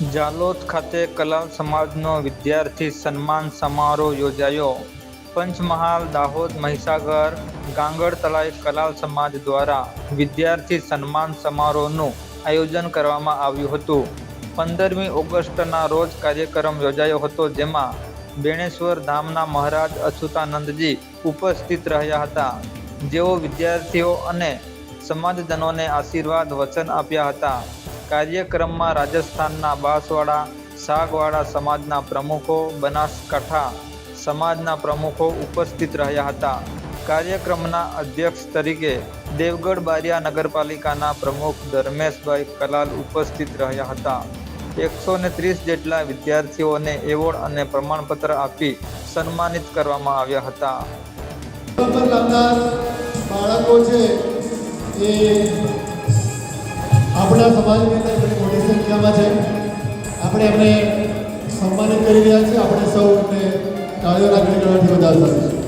જાલોદ ખાતે કલાલ સમાજનો વિદ્યાર્થી સન્માન સમારોહ યોજાયો. પંચમહાલ, દાહોદ, મહીસાગર, ગાંગડ તલાઈ કલાલ સમાજ દ્વારા વિદ્યાર્થી સન્માન સમારોહનું આયોજન કરવામાં આવ્યું હતું. પંદરમી ઓગસ્ટના રોજ કાર્યક્રમ યોજાયો હતો, જેમાં બેણેશ્વર ધામના મહારાજ અચ્યુતાનંદજી ઉપસ્થિત રહ્યા હતા. જેઓ વિદ્યાર્થીઓ અને સમાજજનોને આશીર્વાદ વચન આપ્યા હતા. કાર્યક્રમમાં રાજસ્થાનના બાંસવાડા, સાગવાડા સમાજના પ્રમુખો, બનાસકાંઠા સમાજના પ્રમુખો ઉપસ્થિત રહ્યા હતા. કાર્યક્રમના અધ્યક્ષ તરીકે દેવગઢ બારિયા નગરપાલિકાના પ્રમુખ ધર્મેશભાઈ કલાલ ઉપસ્થિત રહ્યા હતા. એકસો ને ત્રીસ જેટલા વિદ્યાર્થીઓને એવોર્ડ અને પ્રમાણપત્ર આપી સન્માનિત કરવામાં આવ્યા હતા. બાળકો છે એ આપણા સમાજની અંદર ઘણી મોટી સંખ્યામાં છે. આપણે એમને સન્માનિત કરી રહ્યા છીએ. આપણે સૌ એમને તાળીઓના ગણગણાટથી વધારતા રહીશું